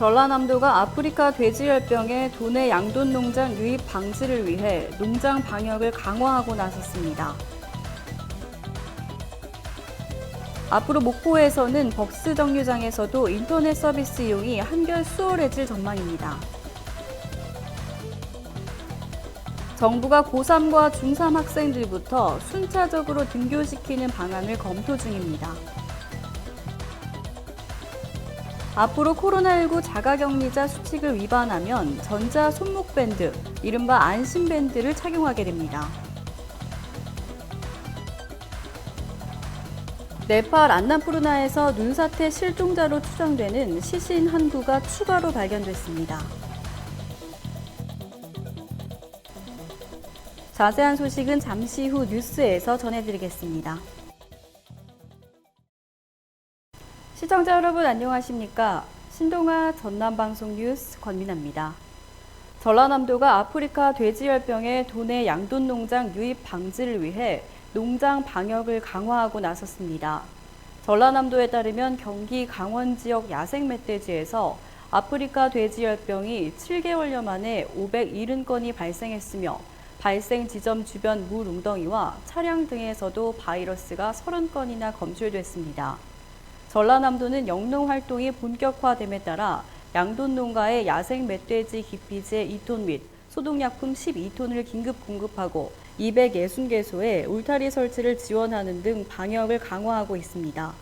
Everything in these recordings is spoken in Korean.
전라남도가 아프리카 돼지열병의 도내 양돈 농장 유입 방지를 위해 농장 방역을 강화하고 나섰습니다. 앞으로 목포에서는 벅스 정류장에서도 인터넷 서비스 이용이 한결 수월해질 전망입니다. 정부가 고3과 중3 학생들부터 순차적으로 등교시키는 방안을 검토 중입니다. 앞으로 코로나19 자가격리자 수칙을 위반하면 전자 손목밴드, 이른바 안심밴드를 착용하게 됩니다. 네팔 안나푸르나에서 눈사태 실종자로 추정되는 시신 한 구가 추가로 발견됐습니다. 자세한 소식은 잠시 후 뉴스에서 전해드리겠습니다. 시청자 여러분 안녕하십니까? 신동아 전남방송 뉴스 권민아입니다. 전라남도가 아프리카 돼지열병의 도내 양돈 농장 유입 방지를 위해 농장 방역을 강화하고 나섰습니다. 전라남도에 따르면 경기 강원 지역 야생 멧돼지에서 아프리카 돼지열병이 7개월여 만에 570건이 발생했으며 발생 지점 주변 물 웅덩이와 차량 등에서도 바이러스가 30건이나 검출됐습니다. 전라남도는 영농 활동이 본격화됨에 따라 양돈 농가에 야생 멧돼지 기피제 2톤 및 소독약품 12톤을 긴급 공급하고 260개소에 울타리 설치를 지원하는 등 방역을 강화하고 있습니다.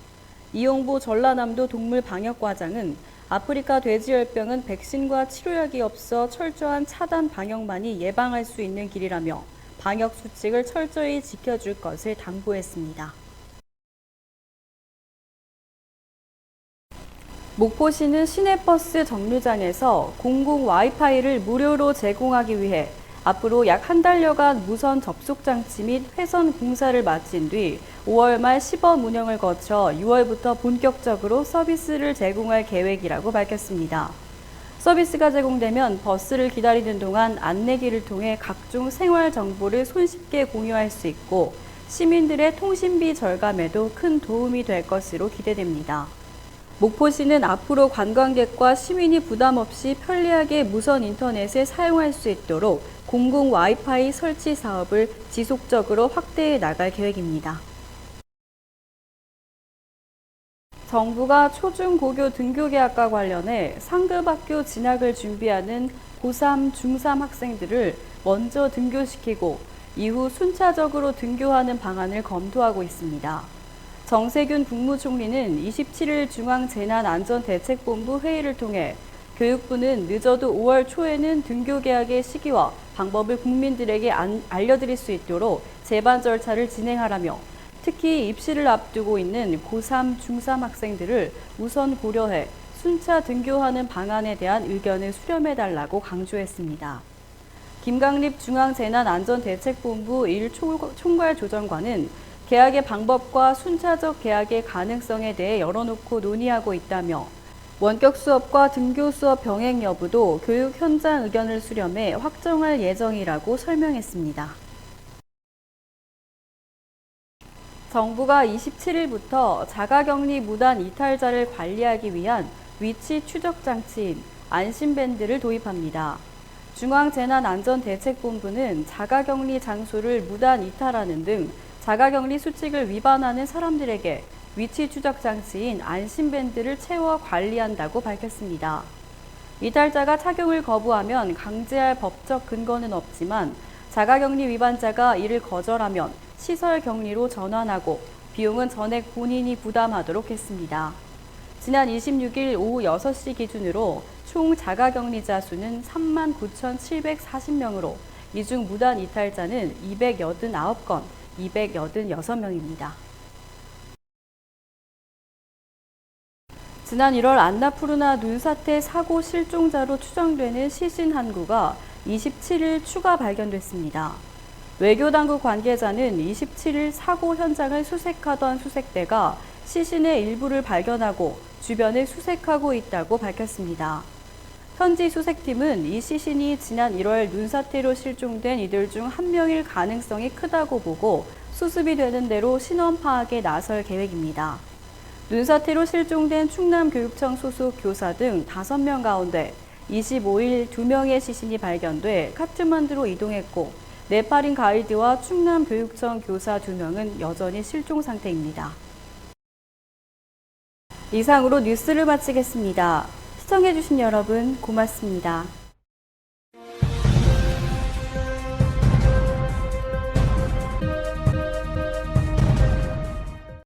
이용보 전라남도 동물방역과장은 아프리카 돼지열병은 백신과 치료약이 없어 철저한 차단 방역만이 예방할 수 있는 길이라며 방역 수칙을 철저히 지켜줄 것을 당부했습니다. 목포시는 시내버스 정류장에서 공공 와이파이를 무료로 제공하기 위해 앞으로 약 한 달여간 무선 접속 장치 및 회선 공사를 마친 뒤 5월 말 시범 운영을 거쳐 6월부터 본격적으로 서비스를 제공할 계획이라고 밝혔습니다. 서비스가 제공되면 버스를 기다리는 동안 안내기를 통해 각종 생활 정보를 손쉽게 공유할 수 있고 시민들의 통신비 절감에도 큰 도움이 될 것으로 기대됩니다. 목포시는 앞으로 관광객과 시민이 부담 없이 편리하게 무선 인터넷을 사용할 수 있도록 공공 와이파이 설치 사업을 지속적으로 확대해 나갈 계획입니다. 정부가 초중고교 등교 계약과 관련해 상급 학교 진학을 준비하는 고3, 중3 학생들을 먼저 등교시키고 이후 순차적으로 등교하는 방안을 검토하고 있습니다. 정세균 국무총리는 27일 중앙재난안전대책본부 회의를 통해 교육부는 늦어도 5월 초에는 등교 계약의 시기와 방법을 국민들에게 안- 알려드릴 수 있도록 제반 절차를 진행하라며 특히 입시를 앞두고 있는 고3, 중3 학생들을 우선 고려해 순차 등교하는 방안에 대한 의견을 수렴해달라고 강조했습니다. 김강립 중앙재난안전대책본부 1총괄조정관은 계약의 방법과 순차적 계약의 가능성에 대해 열어놓고 논의하고 있다며 원격 수업과 등교 수업 병행 여부도 교육 현장 의견을 수렴해 확정할 예정이라고 설명했습니다. 정부가 27일부터 자가격리 무단 이탈자를 관리하기 위한 위치 추적 장치인 안심밴드를 도입합니다. 중앙재난안전대책본부는 자가격리 장소를 무단 이탈하는 등 자가격리 수칙을 위반하는 사람들에게 위치 추적 장치인 안심밴드를 채워 관리한다고 밝혔습니다. 이탈자가 착용을 거부하면 강제할 법적 근거는 없지만 자가격리 위반자가 이를 거절하면 시설 격리로 전환하고 비용은 전액 본인이 부담하도록 했습니다. 지난 26일 오후 6시 기준으로 총 자가격리자 수는 3만 9,740명으로 이 중 무단 이탈자는 289건, 286명입니다. 지난 1월 안나푸르나 눈사태 사고 실종자로 추정되는 시신 한 구가 27일 추가 발견됐습니다. 외교당국 관계자는 27일 사고 현장을 수색하던 수색대가 시신의 일부를 발견하고 주변을 수색하고 있다고 밝혔습니다. 현지 수색팀은 이 시신이 지난 1월 눈사태로 실종된 이들 중 한 명일 가능성이 크다고 보고 수습이 되는 대로 신원 파악에 나설 계획입니다. 눈사태로 실종된 충남교육청 소속 교사 등 5명 가운데 25일 2명의 시신이 발견돼 카트만두로 이동했고 네팔인 가이드와 충남교육청 교사 2명은 여전히 실종 상태입니다. 이상으로 뉴스를 마치겠습니다. 시청해주신 여러분 고맙습니다.